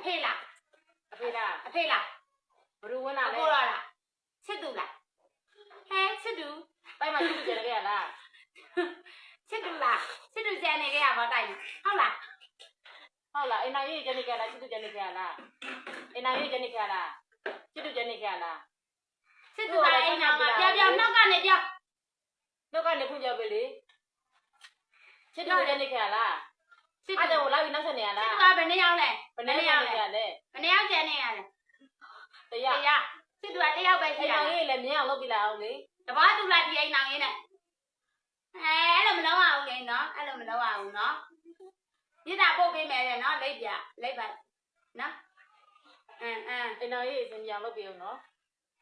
အဖေလားအဖေလားအဖေလားဘလူဝင်လာအလဲကိုလားလားချစ်သူလားဟဲချစ်သူပိုင်မှာသူ့ကျန်ခဲ့ရလားချစ်သူလားချစ်သူကျန်နေကြရပါတိုက်ဟုတ်လားဟုတ်လားအိမ်နာရေးကျန်နေခဲ့လားချစ်သူကျန်နေခဲ့လားအိမ်နာရေးကျန်နေခဲ့လားချစ်သူကျန်နေခဲ့လားချစ်သူကအိမ်နာမှာပြောပြောနှောက်ကနေပြောနှုတ်ကနေဖွင့်ပြပေးလေချစ်သူကျန်နေခဲ့လားချစ်အဲ့သူဒါကိုလိုက်ပြီးနောက်ဆက်နေရချစ်လားသူက ဘယ်နှယောက်လဲဘယ်နဲ့ကျန်နေခဲ့လဲဘယ်နှယောက်ကျန်နေရလဲတရတရားချစ်သူကတယောက်ပဲရှိအိမ်တာနာရေးလည်းမြင်အောင်လုပ်ပြလိုက်အောင်လေတဘာသူလိုက်ဒီအိမ်နောင်ရင်းနဲ့အဲအဲ့လိုမလုပ်အောင်လေနော်အဲ့လိုမလုပ်အောင်နော်ညတာပို့ပေးမယ်လေနော်လိပ်ပြလိပ်ပါနော်အင်းအင်းအိမ်နာရေးအစဉ်ပြောင်းလုပ်ပြအောင်နော်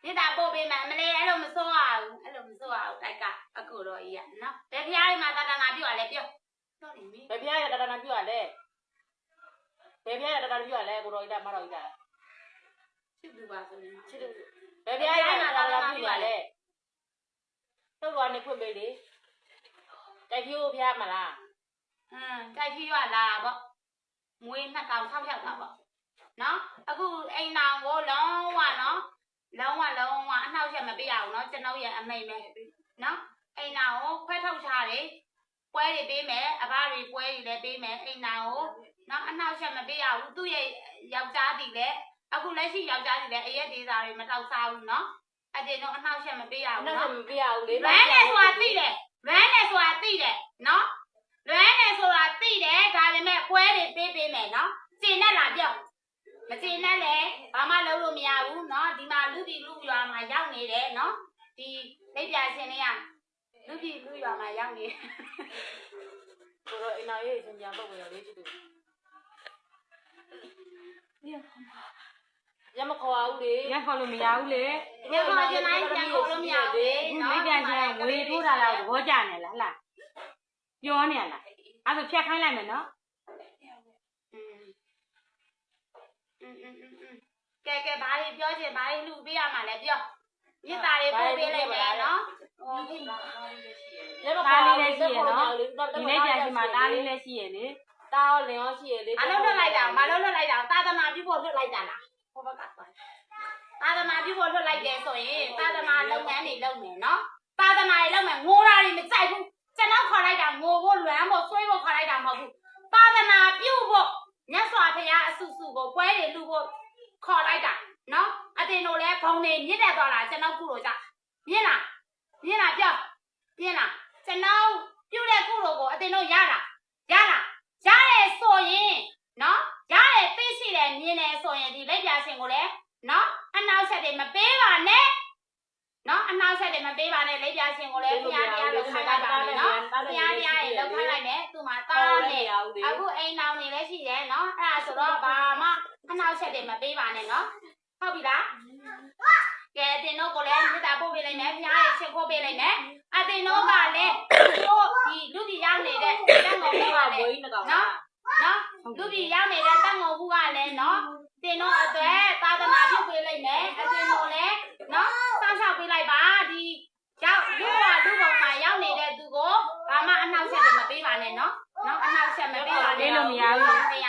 ညတာပို့ပေးမယ်မလေးအဲ့လိုမစိုးအောင်အဲ့လိုမစိုးအောင်တိုက်ကအခုတော့ကြီးရနော်တဖျားလေးမှာတာတာနာပြုတ်ရလဲပြုတ်တော့နေမင်းဘယ်ဖျားရတတနာပြရလဲ ဘယ်ဖျားရတတနာပြရလဲကိုတော်ကြီးတာမတော်ကြီးတာချစ်သူပါဆိုရင်ချစ်သူဘယ်ဖျားရတတနာပြရလဲထုတ်လွားနေဖွင့်ပေးလေတိုက်ဖြိုးဖျားမလားအင်းတိုက်ဖြီးရလာပေါ့မွေးနှစ်ကောင်ဆောက်ရောက်တာပေါ့နော်အခုအိမ်နောင်ကိုလုံးဝနော်လုံးဝလုံးဝအနှောက်အယှက်မပေးရအောင်နော်ကျွန်တော်ရဲ့အမိတ်ပဲနော်အိမ်နောင်ကိုခွဲထုတ်ချတယ် ပွဲတွေပေးမယ်အဘတွေပွဲတွေလည်းပေးမယ်အိမ်နောင်ကိုနော်အနှောက်အယှက်မပေးရဘူးသူ့ရဲ့ယောက်ျားတည်လည်းအခုလက်ရှိယောက်ျားတည်လည်းအရက်ဒေသာတွေမတောက်စားဘူးနော်အတင်တော့အနှောက်အယှက်မပေးရဘူးနောက်နော်ဆက်မပြရဘူးလေလွမ်းနေဆိုတာသိတယ်လွမ်းနေဆိုတာသိတယ်နော်လွမ်းနေဆိုတာသိတယ်ဒါပေမဲ့ပွဲတွေပေးပေးမယ်နော်ကျင်နဲ့လာပြော့မကျင်နဲ့လည်းဘာမှလုပ်လို့မရဘူးနော်ဒီမှာလူပြည်လူရွာမှာရောက်နေတယ်နော်ဒီလိပ်ပြရှင်လေးက လူပြည်လူရွာမှာရောက်နေကိုတော့အင်နာရေးချင်းပြန်တော့ဝင်ရလေးကြည့်တယ်ပြန်ခေါ်မှာရမခေါ်အောင်လေရခေါ်လို့မရဘူးလေရခေါ်ချင်တိုင်းပြန်ခေါ်လို့မရဘူးလေမိပြန်ချင်ငွေထိုးတာတော့သဘောကျနေလားဟလားပြောနေလားအဲ့ဒါဖြတ်ခိုင်းလိုက်မယ်နော်ကဲကဲဘာတွေပြောချင်ဘာတွေလှူပေးရမှာလဲပြောမြစ်တာတွေပို့ပေးလိုက်မယ်နော် ဟိုရမခေါ်အောင်လေဆက်ခေါ်ကြလေဒီနေ့ပြန်ချင်မှာတားလေးလည်းရှိရလေတားရောလင်ရောရှိရလေအလုံးလွတ်လိုက်တာမလုံးလွတ်လိုက်တာသာသနာပြုဖို့လွတ်လိုက်တာလားဟိုဘက်ကသွားသာသနာပြုဖို့လွတ်လိုက်တယ်ဆိုရင်သာသနာလုပ်ငန်းတွေလုပ်မယ်နော်သာသနာတွေလုပ်မယ်ငိုတာတွေမကြိုက်ဘူးကျွန်တော်ခေါ်လိုက်တာငိုဖို့လွမ်းဖို့ဆွေးဖို့ခေါ်လိုက်တာမဟုတ်ဘူးသာသနာပြုဖို့မြတ်စွာဘုရားအဆုစုကိုပွဲတွေလူဖို့ခေါ်လိုက်တာနော်အတင်တို့လည်းဘုံနေမြင့်တက်သွားတာကျွန်တော်ကုလို့ကြမြင့်လား မြင့်လားပြောမြင့်လားကျွန်တော်ပြုတဲ့ကုလို့ကိုအတင်တို့ရတာရတာရတယ်ဆိုရင်နော်ရတယ်သိရှိတယ်မြင်တယ်ဆိုရင်ဒီလက်ပြရှင်ကိုလည်းနော်အနောက်ဆက်တွေမပေးပါနဲ့နော်အနောက်ဆက်တွေမပေးပါနဲ့လက်ပြရှင်ကိုလည်းဘုရားတရားလောက်ခိုင်းလိုက်ပါမယ်နော်ဘုရားတရားတွေလောက်ခိုင်းလိုက်မယ်သူမှတားနဲ့ရအောင်လေအခုအိမ်နောင်နေလည်းရှိတယ်နော်အဲ့ဒါဆိုတော့ဘာမှအနောက်ချက်တွေမပေးပါနဲ့နော်ဟုတ်ပြီလား ကဲအတင်တို့ကိုလည်းမေတ္တာပို့ပေးလိုက်မယ်ဘုရားရဲ့ရှင်ပို့ပေးလိုက်မယ်အတင်တို့ကလည်းတို့ဒီလူကြီးရောက်နေတဲ့တက်ငုံဘူးကလည်းဝေးနေကောင်နော်နော်လူကြီးရောက်နေတဲ့တက်ငုံဘူးကလည်းနော်တင်တို့အတွက်သာသနာပြုပေးလိုက်မယ်အတင်တို့လည်းနော်စောင့်ရှောက်ပေးလိုက်ပါဒီရောက်လူကလူပုံမှာရောက်နေတဲ့သူကိုဘာမှအနောက်ချက်တွေမပေးပါနဲ့နော်နော်အနောက်ချက်မပေးပါနဲ့ပေးလို့မရဘူးမရ